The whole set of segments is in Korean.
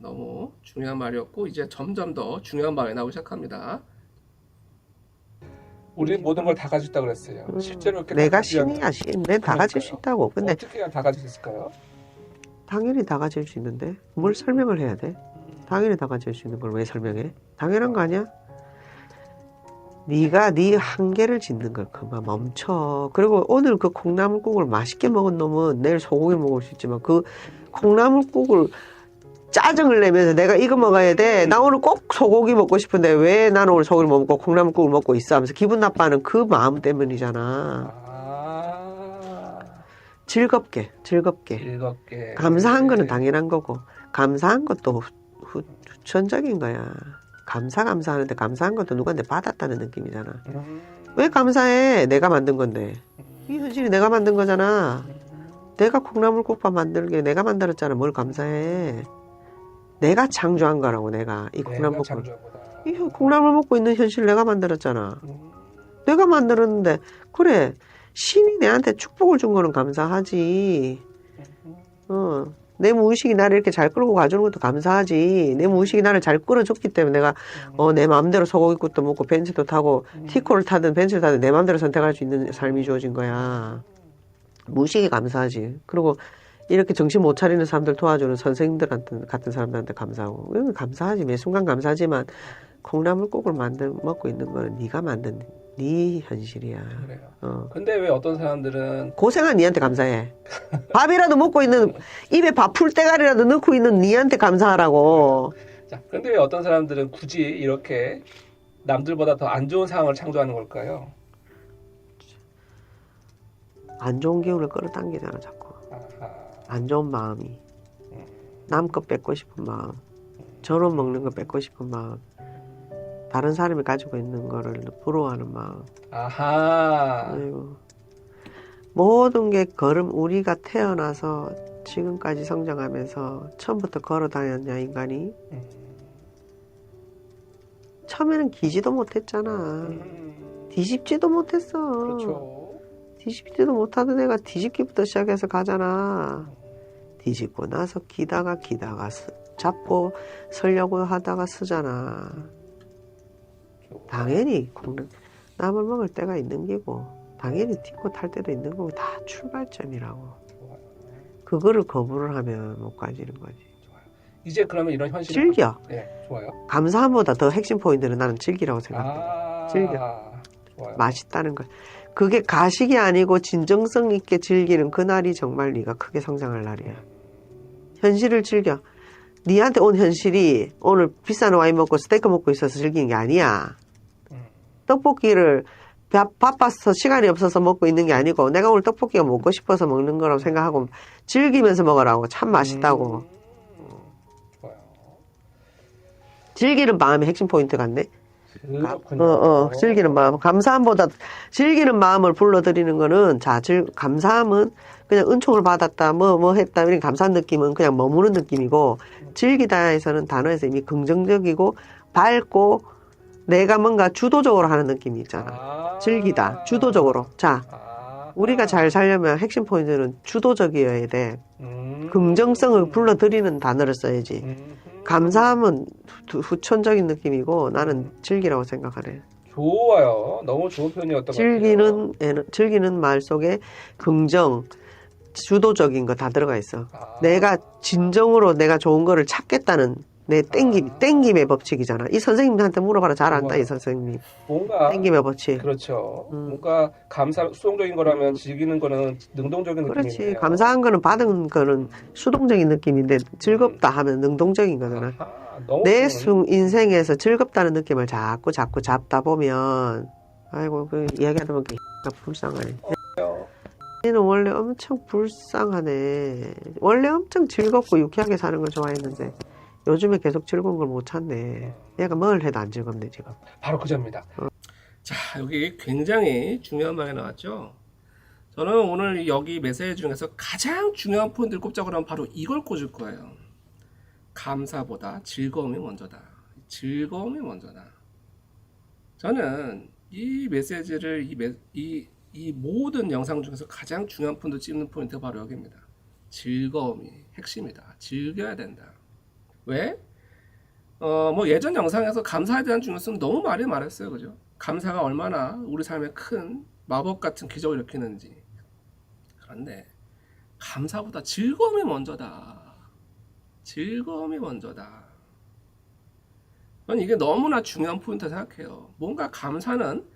너무 중요한 말이었고 이제 점점 더 중요한 말이 나오기 시작합니다. 우리 모든 걸다 있다 그랬어요. 음, 실제로 이렇게 내가 신이야 신. 내다 가질 수. 있다고. 근데 어떻게 다 가질 수 있을까요? 당연히 다 가질 수 있는데 뭘 설명을 해야 돼? 당연히 다 가질 수 있는 걸 왜 설명해? 당연한 거 아니야? 네가 네 한계를 짓는 걸 그만 멈춰. 그리고 오늘 그 콩나물국을 맛있게 먹은 놈은 내일 소고기 먹을 수 있지만 그 콩나물국을 짜증을 내면서 내가 이거 먹어야 돼. 나 오늘 꼭 소고기 먹고 싶은데 왜 나는 오늘 소고기를 못 먹고 콩나물국을 먹고 있어 하면서 기분 나빠하는 그 마음 때문이잖아. 아, 즐겁게, 즐겁게. 즐겁게. 감사한 거는 네. 당연한 거고 감사한 것도 후, 후, 후천적인 거야. 감사 감사하는데 감사한 것도 누구한테 받았다는 느낌이잖아. 음, 왜 감사해? 내가 만든 건데. 이 음, 현실이 내가 만든 거잖아. 음. 내가 콩나물국밥 만들게 내가 만들었잖아. 뭘 감사해? 내가 창조한 거라고 내가 이. 창조하보다. 이 콩나물 먹고 있는 현실 내가 만들었잖아. 음, 내가 만들었는데 그래 신이 내한테 축복을 준 거는 감사하지. 음, 어, 내 무의식이 나를 이렇게 잘 끌고 가주는 것도 감사하지. 내 무의식이 나를 잘 끌어줬기 때문에 내가, 어, 내 마음대로 소고기국도 먹고 벤츠도 타고, 음. 티코를 타든 벤츠를 타든 내 마음대로 선택할 수 있는 삶이 주어진 거야. 무의식이 감사하지. 그리고 이렇게 정신 못 차리는 사람들 도와주는 선생님들 같은, 같은 사람들한테 감사하고. 감사하지. 매 순간 감사하지만, 콩나물국을 만들, 먹고 있는 거는 네가 만든 네 현실이야. 그래요. 어. 근데 왜 어떤 사람들은 고생한 니한테 감사해. 밥이라도 먹고 있는 입에 밥 풀대가리라도 넣고 있는 니한테 감사하라고. 자, 근데 왜 어떤 사람들은 굳이 이렇게 남들보다 더 안 좋은 상황을 창조하는 걸까요? 안 좋은 기운을 끌어당기잖아 자꾸. 아하. 안 좋은 마음이. 음. 남거 뺏고 싶은 마음. 저런 먹는 거 뺏고 싶은 마음. 다른 사람이 가지고 있는 거를 부러워하는 마음. 아하. 아이고. 모든 게 걸음 우리가 태어나서 지금까지 성장하면서 처음부터 걸어 다녔냐 인간이 음. 처음에는 기지도 못했잖아 음. 뒤집지도 못했어 그렇죠. 뒤집지도 못하던 애가 뒤집기부터 시작해서 가잖아. 뒤집고 나서 기다가 기다가 스- 잡고 서려고 하다가 쓰잖아. 당연히 콩- 남을 먹을 때가 있는 기고 당연히 딛고 탈 때도 있는 거고 다 출발점이라고. 그거를 거부를 하면 못 가지는 거지. 좋아요. 이제 그러면 이런 현실 즐겨. 네, 좋아요. 감사함보다 더 핵심 포인트는 나는 즐기라고 생각해. 아, 즐겨. 좋아요. 맛있다는 걸. 그게 가식이 아니고 진정성 있게 즐기는 그날이 정말 네가 크게 성장할 날이야. 현실을 즐겨. 니한테 온 현실이 오늘 비싼 와인 먹고 스테이크 먹고 있어서 즐기는 게 아니야. 음. 떡볶이를 바, 바빠서 시간이 없어서 먹고 있는 게 아니고 내가 오늘 떡볶이가 먹고 싶어서 먹는 거라고 생각하고 즐기면서 먹으라고 참 맛있다고. 음. 즐기는 마음이 핵심 포인트 같네. 어, 어, 즐기는 마음. 감사함보다 즐기는 마음을 불러들이는 거는 자, 즐, 감사함은 그냥 은총을 받았다, 뭐, 뭐 했다, 이런 감사한 느낌은 그냥 머무는 느낌이고, 즐기다에서는 단어에서 이미 긍정적이고, 밝고, 내가 뭔가 주도적으로 하는 느낌이 있잖아. 아. 즐기다, 주도적으로. 자, 아. 우리가 잘 살려면 핵심 포인트는 주도적이어야 돼. 음. 긍정성을 불러들이는 단어를 써야지. 음. 감사함은 후- 후천적인 느낌이고, 나는 즐기라고 생각하네. 좋아요. 너무 좋은 표현이었던 것 같아요. 즐기는 에너- 즐기는 말 속에 긍정, 주도적인 거 다 들어가 있어. 아. 내가 진정으로 내가 좋은 거를 찾겠다는 내 땡김, 아. 땡김의 법칙이잖아. 이 선생님한테 물어봐라. 잘 안다. 이 선생님. 뭔가 땡김의 법칙. 그렇죠. 음. 뭔가 감사 수동적인 거라면 즐기는 거는 능동적인 그렇지. 느낌이네요. 감사한 거는 받은 거는 수동적인 느낌인데 즐겁다 하면 능동적인 거잖아. 아하, 내순 인생에서 즐겁다는 느낌을 자꾸 자꾸 잡다 보면 아이고 그 이야기하다 보니까 불쌍하네. 얘는 원래 엄청 불쌍하네. 원래 엄청 즐겁고 유쾌하게 사는 걸 좋아했는데 요즘에 계속 즐거운 걸 못 찾네. 얘가 뭘 해도 안 즐겁네 지금. 바로 그자입니다. 자, 여기 굉장히 중요한 말이 나왔죠. 저는 오늘 여기 메시지 중에서 가장 중요한 포인트를 꼽자고 하면 바로 이걸 꽂을 거예요. 감사보다 즐거움이 먼저다. 즐거움이 먼저다. 저는 이 메시지를 이, 메- 이, 이 모든 영상 중에서 가장 중요한 포인트 찝는 포인트가 바로 여기입니다. 즐거움이 핵심이다. 즐겨야 된다. 왜? 어, 뭐 예전 영상에서 감사에 대한 중요성 너무 많이 말했어요. 그죠? 감사가 얼마나 우리 삶에 큰 마법 같은 기적을 일으키는지. 그런데 감사보다 즐거움이 먼저다. 즐거움이 먼저다. 저는 이게 너무나 중요한 포인트 생각해요. 뭔가 감사는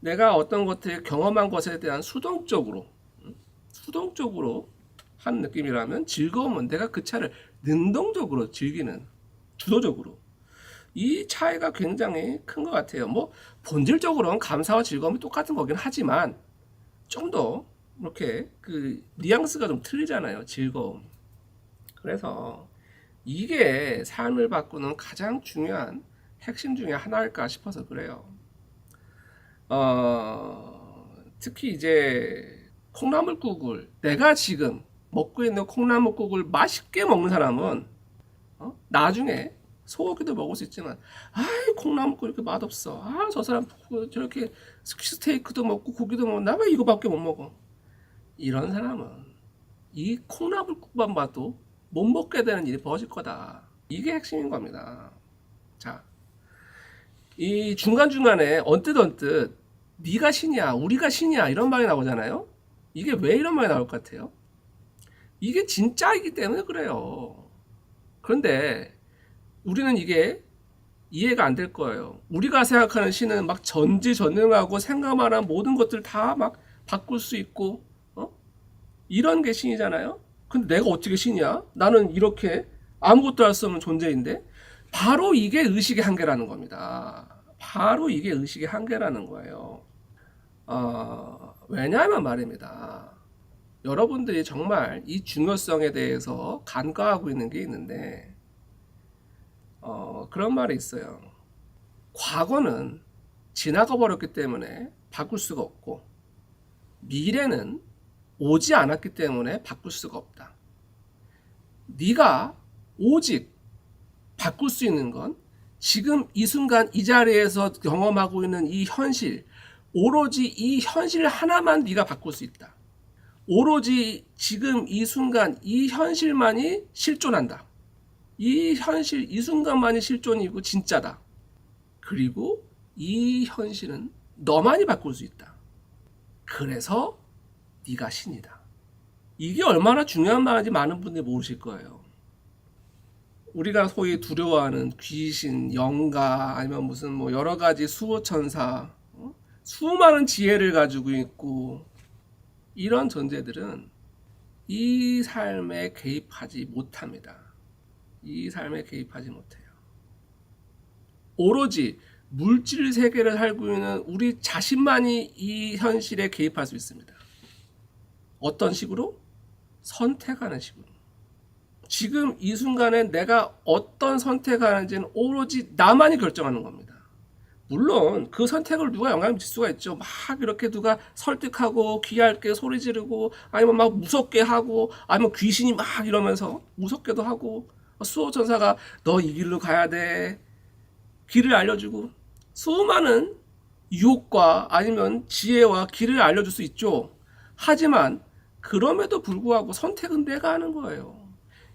내가 어떤 것을 경험한 것에 대한 수동적으로, 음, 수동적으로 한 느낌이라면 즐거움은 내가 그 차를 능동적으로 즐기는, 주도적으로. 이 차이가 굉장히 큰 것 같아요. 뭐, 본질적으로는 감사와 즐거움이 똑같은 거긴 하지만, 좀 더, 이렇게, 그, 뉘앙스가 좀 틀리잖아요. 즐거움. 그래서, 이게 삶을 바꾸는 가장 중요한 핵심 중에 하나일까 싶어서 그래요. 어, 특히 이제 콩나물국을 내가 지금 먹고 있는 콩나물국을 맛있게 먹는 사람은 어? 나중에 소고기도 먹을 수 있지만 아이 콩나물국 이렇게 맛없어. 아 저 사람 저렇게 스테이크도 먹고 고기도 먹고 나 왜 이거밖에 못 먹어? 이런 사람은 이 콩나물국만 봐도 못 먹게 되는 일이 벌어질 거다. 이게 핵심인 겁니다. 자, 이 중간중간에 언뜻 언뜻 네가 신이야, 우리가 신이야 이런 말이 나오잖아요. 이게 왜 이런 말이 나올 것 같아요? 이게 진짜이기 때문에 그래요. 그런데 우리는 이게 이해가 안 될 거예요. 우리가 생각하는 신은 막 전지전능하고 생각만 한 모든 것들 다 막 바꿀 수 있고 어? 이런 게 신이잖아요. 근데 내가 어떻게 신이야? 나는 이렇게 아무것도 할 수 없는 존재인데 바로 이게 의식의 한계라는 겁니다. 바로 이게 의식의 한계라는 거예요. 어, 왜냐하면 말입니다. 여러분들이 정말 이 중요성에 대해서 간과하고 있는 게 있는데, 어, 그런 말이 있어요. 과거는 지나가 버렸기 때문에 바꿀 수가 없고, 미래는 오지 않았기 때문에 바꿀 수가 없다. 네가 오직 바꿀 수 있는 건 지금 이 순간 이 자리에서 경험하고 있는 이 현실, 오로지 이 현실 하나만 네가 바꿀 수 있다. 오로지 지금 이 순간 이 현실만이 실존한다. 이 현실, 이 순간만이 실존이고 진짜다. 그리고 이 현실은 너만이 바꿀 수 있다. 그래서 네가 신이다. 이게 얼마나 중요한 말인지 많은 분들이 모르실 거예요. 우리가 소위 두려워하는 귀신, 영가, 아니면 무슨 뭐 여러 가지 수호천사, 어? 수많은 지혜를 가지고 있고, 이런 존재들은 이 삶에 개입하지 못합니다. 이 삶에 개입하지 못해요. 오로지 물질 세계를 살고 있는 우리 자신만이 이 현실에 개입할 수 있습니다. 어떤 식으로? 선택하는 식으로. 지금 이 순간에 내가 어떤 선택하는지는 오로지 나만이 결정하는 겁니다. 물론 그 선택을 누가 영향을 미칠 수가 있죠. 막 이렇게 누가 설득하고 귀할게 소리 지르고 아니면 막 무섭게 하고 아니면 귀신이 막 이러면서 무섭게도 하고 수호 천사가 너 이 길로 가야 돼. 길을 알려주고 수많은 유혹과 아니면 지혜와 길을 알려줄 수 있죠. 하지만 그럼에도 불구하고 선택은 내가 하는 거예요.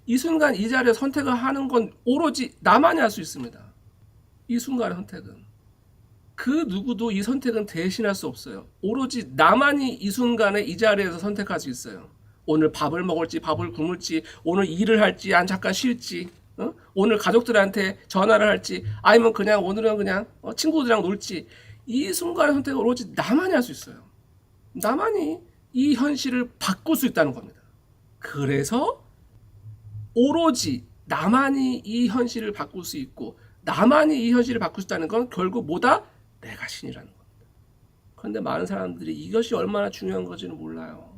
이 순간 이 자리에 선택을 하는 건 오로지 나만이 할 수 있습니다. 이 순간의 선택은. 그 누구도 이 선택은 대신할 수 없어요. 오로지 나만이 이 순간에 이 자리에서 선택할 수 있어요. 오늘 밥을 먹을지, 밥을 굶을지, 오늘 일을 할지, 안 잠깐 쉴지, 어? 오늘 가족들한테 전화를 할지, 아니면 그냥 오늘은 그냥 어, 친구들이랑 놀지. 이 순간의 선택을 오로지 나만이 할 수 있어요. 나만이 이 현실을 바꿀 수 있다는 겁니다. 그래서 오로지 나만이 이 현실을 바꿀 수 있고 나만이 이 현실을 바꿀 수 있다는 건 결국 뭐다? 내가 신이라는 겁니다. 그런데 많은 사람들이 이것이 얼마나 중요한 건지는 몰라요.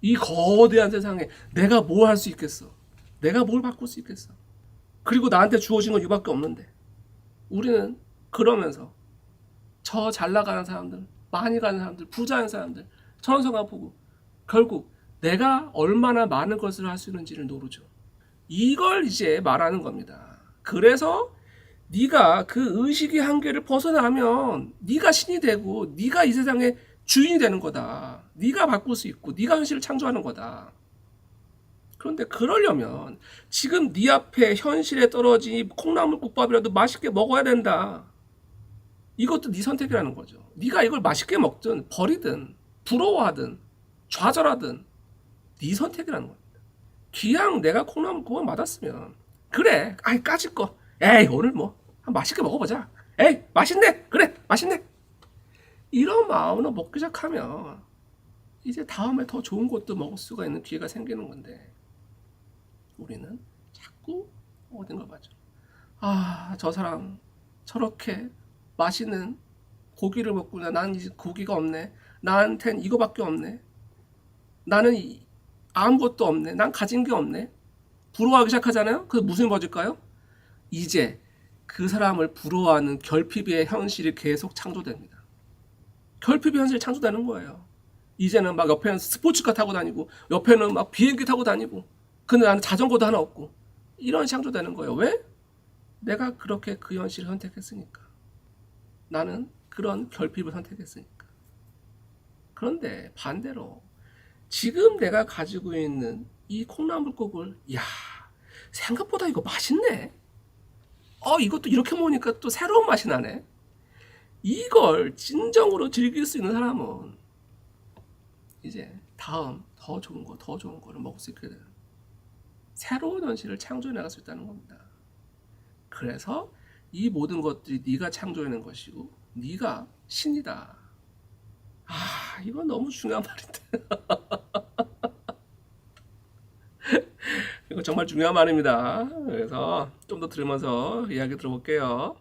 이 거대한 세상에 내가 뭘 할 수 있겠어? 내가 뭘 바꿀 수 있겠어? 그리고 나한테 주어진 건 이밖에 없는데 우리는 그러면서 저 잘 나가는 사람들, 많이 가는 사람들, 부자인 사람들, 천성아 보고 결국 내가 얼마나 많은 것을 할 수 있는지를 모르죠. 이걸 이제 말하는 겁니다. 그래서 네가 그 의식의 한계를 벗어나면 네가 신이 되고 네가 이 세상의 주인이 되는 거다. 네가 바꿀 수 있고 네가 현실을 창조하는 거다. 그런데 그러려면 지금 네 앞에 현실에 떨어진 콩나물 국밥이라도 맛있게 먹어야 된다. 이것도 네 선택이라는 거죠. 네가 이걸 맛있게 먹든 버리든 부러워하든 좌절하든 네 선택이라는 겁니다. 기왕 내가 콩나물국을 맞았으면 그래, 아이 까짓 거, 에이 오늘 뭐 맛있게 먹어보자. 에이 맛있네, 그래 맛있네. 이런 마음으로 먹기 시작하면 이제 다음에 더 좋은 것도 먹을 수가 있는 기회가 생기는 건데 우리는 자꾸 어딘가 봐죠. 아, 저 사람 저렇게 맛있는 고기를 먹구나. 난 이제 고기가 없네. 나한텐 이거밖에 없네. 나는 이- 아무것도 없네. 난 가진 게 없네. 부러워하기 시작하잖아요. 그 무슨 버질까요? 이제 그 사람을 부러워하는 결핍의 현실이 계속 창조됩니다. 결핍의 현실이 창조되는 거예요. 이제는 막 옆에는 스포츠카 타고 다니고 옆에는 막 비행기 타고 다니고 근데 나는 자전거도 하나 없고 이런 창조되는 거예요. 왜? 내가 그렇게 그 현실을 선택했으니까. 나는 그런 결핍을 선택했으니까. 그런데 반대로 지금 내가 가지고 있는 이 콩나물국을 야 생각보다 이거 맛있네. 어 이것도 이렇게 먹으니까 또 새로운 맛이 나네. 이걸 진정으로 즐길 수 있는 사람은 이제 다음 더 좋은 거, 더 좋은 거를 먹을 수 있게 되는 새로운 현실을 창조해 나갈 수 있다는 겁니다. 그래서 이 모든 것들이 네가 창조해낸 것이고 네가 신이다. 아, 이건 너무 중요한 말인데. 이거 정말 중요한 말입니다. 그래서 좀 더 들으면서 이야기 들어볼게요.